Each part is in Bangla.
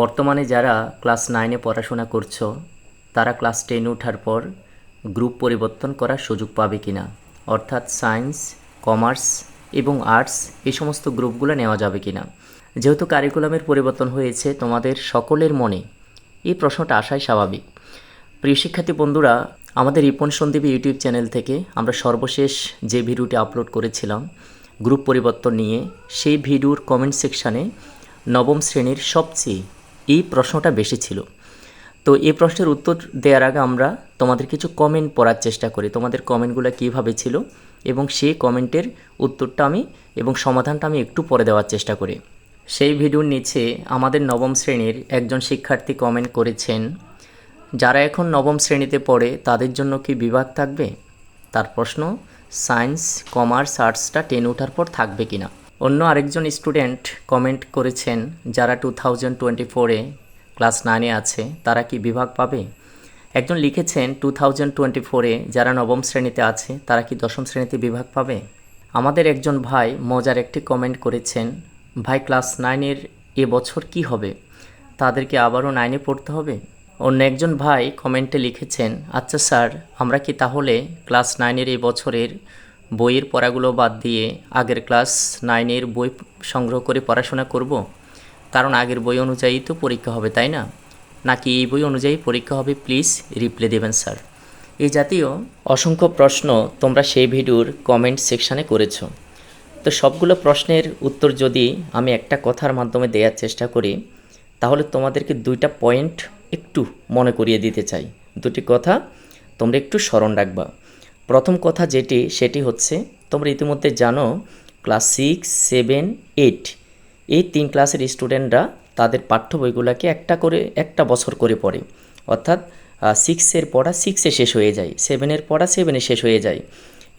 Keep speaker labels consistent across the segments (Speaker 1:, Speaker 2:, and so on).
Speaker 1: বর্তমানে যারা ক্লাস নাইনে পড়াশোনা করছ, তারা ক্লাস টেনে ওঠার পর গ্রুপ পরিবর্তন করার সুযোগ পাবে কিনা? অর্থাৎ সায়েন্স, কমার্স এবং আর্টস এই সমস্ত গ্রুপগুলো নেওয়া যাবে কি না যেহেতু কারিকুলামের পরিবর্তন হয়েছে, তোমাদের সকলের মনে এই প্রশ্নটা আসাই স্বাভাবিক। প্রিয় শিক্ষার্থী বন্ধুরা, আমাদের রিপন সন্দীপ ইউটিউব চ্যানেল থেকে আমরা সর্বশেষ যে ভিডিওটি আপলোড করেছিলাম, গ্রুপ পরিবর্তন নিয়ে, সেই ভিডিওর কমেন্ট সেকশানে নবম শ্রেণির সবচেয়ে এই প্রশ্নটা বেশি ছিল। তো এই প্রশ্নের উত্তর দেওয়ার আগে আমরা তোমাদের কিছু কমেন্ট পড়ার চেষ্টা করি। তোমাদের কমেন্টগুলো কীভাবে ছিল এবং সেই কমেন্টের উত্তরটা আমি এবং সমাধানটা আমি একটু পরে দেওয়ার চেষ্টা করি। সেই ভিডিওর নিচে আমাদের নবম শ্রেণির একজন শিক্ষার্থী কমেন্ট করেছেন, যারা এখন নবম শ্রেণীতে পড়ে তাদের জন্য কি বিভাগ থাকবে? তার প্রশ্ন, সায়েন্স, কমার্স, আর্টসটা টেন ওঠার পর থাকবে কি না অন্য আরেকজন স্টুডেন্ট কমেন্ট করেছেন, যারা টু থাউজেন্ড টোয়েন্টি ফোরে ক্লাস নাইনে আছে, তারা কি বিভাগ পাবে? একজন লিখেছেন টু থাউজেন্ড টোয়েন্টি ফোরে যারা নবম শ্রেণীতে আছে, তারা কি দশম শ্রেণীতে বিভাগ পাবে? আমাদের একজন ভাই মজার একটি কমেন্ট করেছেন, ভাই ক্লাস নাইনের এ বছর কি হবে? তাদেরকে আবারও নাইনে পড়তে হবে? অন্য একজন ভাই কমেন্টে লিখেছেন আচ্ছা স্যার, আমরা কি তাহলে ক্লাস নাইনের এই বছরের বইয়ের পড়াগুলো বাদ দিয়ে আগের ক্লাস নাইনের বই সংগ্রহ করে পড়াশোনা করব? কারণ আগের বই অনুযায়ী তো পরীক্ষা হবে, তাই না? নাকি এই বই অনুযায়ী পরীক্ষা হবে? প্লিজ রিপ্লে দেবেন, স্যার। এই জাতীয় অসংখ্য প্রশ্ন তোমরা সেই ভিডিওর কমেন্ট সেকশানে করেছ। তো সবগুলো প্রশ্নের উত্তর যদি আমি একটা কথার মাধ্যমে দেওয়ার চেষ্টা করি, তাহলে তোমাদেরকে দুইটা পয়েন্ট একটু মনে করিয়ে দিতে চাই। দুটি কথা তোমরা একটু স্মরণ রাখবা। প্রথম কথা যেটি, সেটি হচ্ছে, তোমরা ইতিমধ্যে জানো, ক্লাস সিক্স, সেভেন, এইট, এই তিন ক্লাসের স্টুডেন্টরা তাদের পাঠ্য বইগুলোকে একটা করে, একটা বছর করে পড়ে। অর্থাৎ সিক্সের পড়া সিক্সে শেষ হয়ে যায়, সেভেনের পড়া সেভেনে শেষ হয়ে যায়,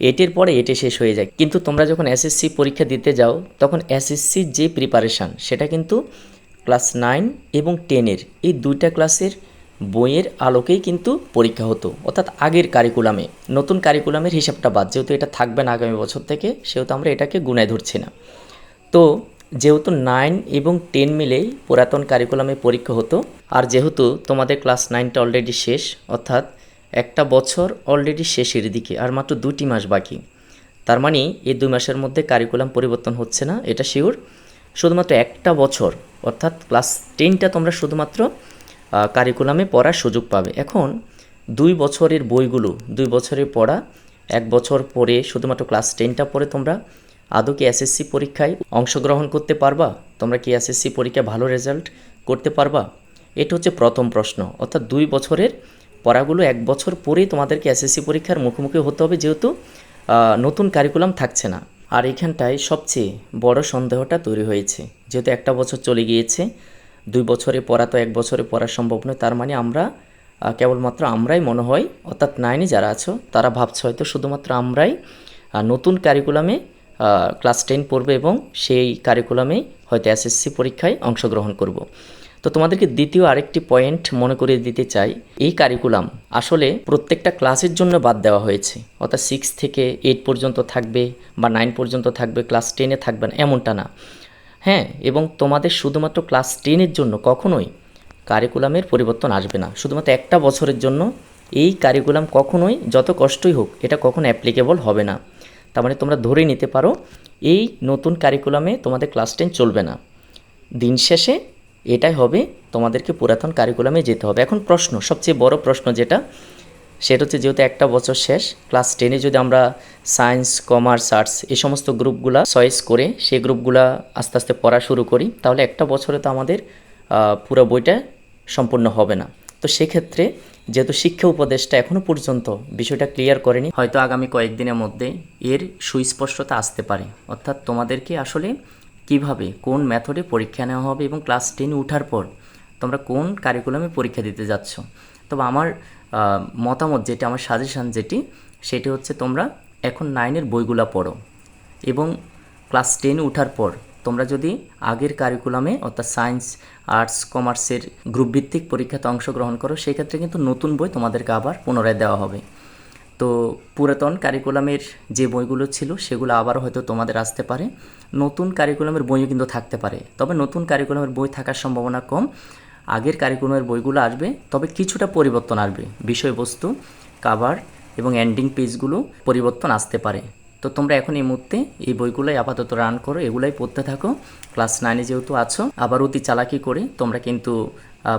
Speaker 1: এইটের পরে এটে শেষ হয়ে যায়। কিন্তু তোমরা যখন এসএসসি পরীক্ষা দিতে যাও, তখন এসএসসির যে প্রিপারেশান সেটা কিন্তু ক্লাস নাইন এবং টেনের, এই দুইটা ক্লাসের বইয়ের আলোকেই কিন্তু পরীক্ষা হতো, অর্থাৎ আগের কারিকুলামে নতুন কারিকুলামের হিসাবটা বাদ, যেহেতু এটা থাকবে না আগামী বছর থেকে, সেহেতু আমরা এটাকে গুনায় ধরছি না। তো যেহেতু নাইন এবং টেন মিলেই পুরাতন কারিকুলামে পরীক্ষা হতো, আর যেহেতু তোমাদের ক্লাস নাইনটা অলরেডি শেষ, অর্থাৎ একটা বছর অলরেডি শেষের দিকে, আর মাত্র দুটি মাস বাকি, তার মানে এই দুই মাসের মধ্যে কারিকুলাম পরিবর্তন হচ্ছে না, এটা শিওর শুধুমাত্র একটা বছর, অর্থাৎ ক্লাস টেনটা তোমরা শুধুমাত্র কারিকুলামে পড়ার সুযোগ পাবে। এখন দুই বছরের বইগুলো, দুই বছরের পড়া, এক বছর পরে শুধুমাত্র ক্লাস টেনটা পরে তোমরা, আদৌ কি এসএসসি পরীক্ষায় অংশগ্রহণ করতে পারবা? তোমরা কি এসএসসি পরীক্ষায় ভালো রেজাল্ট করতে পারবা? এটা হচ্ছে প্রথম প্রশ্ন। অর্থাৎ দুই বছরের পড়াগুলো এক বছর পরেই তোমাদেরকে এসএসসি পরীক্ষার মুখোমুখি হতে হবে যেহেতু নতুন কারিকুলাম থাকছে না। আর এখানটায় সবচেয়ে বড় সন্দেহটা তৈরি হয়েছে। যেহেতু একটা বছর চলে গিয়েছে দুই বছরে পড়া তো এক বছরে পড়া সম্ভব নয়, তার মানে আমরা কেবলমাত্র আমরাই মনে হয়, অর্থাৎ নাইনে যারা আছো, তারা ভাবছে হয়তো শুধুমাত্র আমরাই নতুন কারিকুলামে ক্লাস টেন পড়বে এবং সেই কারিকুলামেই হয়তো এসএসসি পরীক্ষায় অংশগ্রহণ করব। তো তোমাদেরকে দ্বিতীয় আরেকটি পয়েন্ট মনে করিয়ে দিতে চাই, এই কারিকুলাম আসলে প্রত্যেকটা ক্লাসের জন্য বাদ দেওয়া হয়েছে, অর্থাৎ সিক্স থেকে এইট পর্যন্ত থাকবে বা নাইন পর্যন্ত থাকবে ক্লাস টেনে থাকবে না, এমনটা না। হ্যাঁ এবং তোমাদের শুধুমাত্র ক্লাস টেনের জন্য কখনোই কারিকুলামের পরিবর্তন আসবে না। শুধুমাত্র একটা বছরের জন্য এই কারিকুলাম কখনোই যত কষ্টই হোক, এটা কখনো অ্যাপ্লিকেবল হবে না। তার মানে তোমরা ধরে নিতে পারো, এই নতুন কারিকুলামে তোমাদের ক্লাস টেন চলবে না। দিন শেষে এটাই হবে, তোমাদেরকে পুরাতন কারিকুলামে যেতে হবে। এখন প্রশ্ন, সবচেয়ে বড় প্রশ্ন যেটা সেটা হচ্ছে যেহেতু একটা বছর শেষ ক্লাস টেনে যদি আমরা সায়েন্স কমার্স আর্টস এই সমস্ত গ্রুপগুলা চয়েস করে সেই গ্রুপগুলা আস্তে আস্তে পড়া শুরু করি, তাহলে একটা বছরে তো আমাদের পুরো বইটা সম্পূর্ণ হবে না। তো সেক্ষেত্রে যেহেতু শিক্ষা উপদেশটা এখনও পর্যন্ত বিষয়টা ক্লিয়ার করেনি, হয়তো আগামী কয়েকদিনের মধ্যে এর সুস্পষ্টতা আসতে পারে। অর্থাৎ তোমাদেরকে আসলে কীভাবে, কোন মেথডে পরীক্ষা নেওয়া হবে এবং ক্লাস টেনে ওঠার পর তোমরা কোন কারিকুলামে পরীক্ষা দিতে যাচ্ছ? তবে আমার মতামত যেটি, আমার সাজেশান যেটি, সেটি হচ্ছে তোমরা এখন নাইনের বইগুলা পড়ো এবং ক্লাস টেনে ওঠার পর তোমরা যদি আগের কারিকুলামে অর্থাৎ সায়েন্স আর্টস কমার্সের গ্রুপ ভিত্তিক পরীক্ষাতে অংশগ্রহণ করো, সেক্ষেত্রে কিন্তু নতুন বই তোমাদেরকে আবার পুনরায় দেওয়া হবে। তো পুরাতন কারিকুলামের যে বইগুলো ছিল, সেগুলো আবার হয়তো তোমাদের আসতে পারে। নতুন কারিকুলামের বইও কিন্তু থাকতে পারে। তবে নতুন কারিকুলামের বই থাকার সম্ভাবনা কম। আগের কারিকুলামের বইগুলো আসবে, তবে কিছুটা পরিবর্তন আসবে। বিষয়বস্তু কাভার এবং এন্ডিং পেজগুলো পরিবর্তন আসতে পারে। তো তোমরা এখন এই মুহূর্তে এই বইগুলোই আপাতত রান করো, এগুলাই পড়তে থাকো। ক্লাস নাইনে যেহেতু আছো, আবার অতি চালাকি করে তোমরা কিন্তু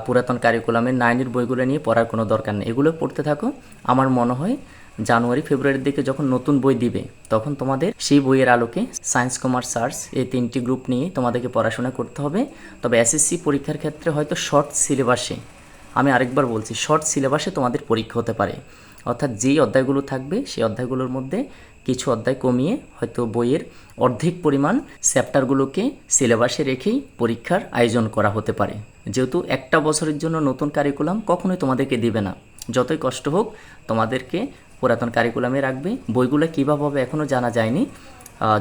Speaker 1: পুরাতন কারিকুলামের নাইনের বইগুলো নিয়ে পড়ার কোনো দরকার নেই। এগুলো পড়তে থাকো। আমার মনে হয় জানুয়ারি, ফেব্রুয়ারির দিকে যখন নতুন বই দিবে, তখন তোমাদের সেই বইয়ের আলোকে সায়েন্স কমার্স আর্টস এই তিনটি গ্রুপ নিয়ে তোমাদেরকে পড়াশোনা করতে হবে। তবে এসএসসি পরীক্ষার ক্ষেত্রে হয়তো শর্ট সিলেবাসে আমি আরেকবার বলছি শর্ট সিলেবাসে তোমাদের পরীক্ষা হতে পারে। অর্থাৎ যেই অধ্যায়গুলো থাকবে, সেই অধ্যায়গুলোর মধ্যে কিছু অধ্যায় কমিয়ে হয়তো বইয়ের অর্ধেক পরিমাণ চ্যাপ্টারগুলোকে সিলেবাসে রেখেই পরীক্ষার আয়োজন করা হতে পারে। যেহেতু একটা বছরের জন্য নতুন কারিকুলাম কখনোই তোমাদেরকে দিবে না। যতই কষ্ট হোক, তোমাদেরকে পুরাতন কারিকুলামে রাখবে। বইগুলো কীভাবে হবে এখনও জানা যায়নি।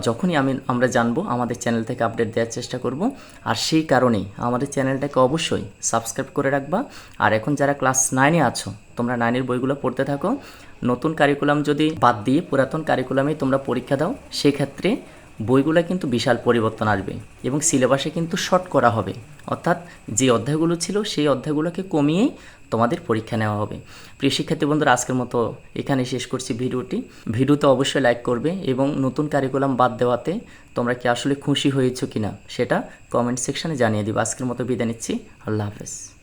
Speaker 1: যখনই আমি আমরা জানব, আমাদের চ্যানেল থেকে আপডেট দেওয়ার চেষ্টা করব। আর সেই কারণেই আমাদের চ্যানেলটাকে অবশ্যই সাবস্ক্রাইব করে রাখবা। আর এখন যারা ক্লাস নাইনে আছো, তোমরা নাইনের বইগুলো পড়তে থাকো। নতুন কারিকুলাম যদি বাদ দিয়ে পুরাতন কারিকুলামে তোমরা পরীক্ষা দাও, সেক্ষেত্রে বইগুলো কিন্তু বিশাল পরিবর্তন আসবে এবং সিলেবাসে কিন্তু শর্ট করা হবে। অর্থাৎ যে অধ্যায়গুলো ছিল, সেই অধ্যায়গুলোকে কমিয়েই তোমাদের পরীক্ষা নেওয়া হবে। প্রিয় শিক্ষার্থী বন্ধুরা, আজকের মতো এখানে শেষ করছি ভিডিওটি। ভিডিওতে অবশ্যই লাইক করবে এবং নতুন কারিকুলাম বাদ দেওয়াতে তোমরা কি আসলে খুশি হয়েছো কিনা, সেটা কমেন্ট সেকশনে জানিয়ে দিবে। আজকের মতো বিদায় নিচ্ছি। আল্লাহ হাফেজ।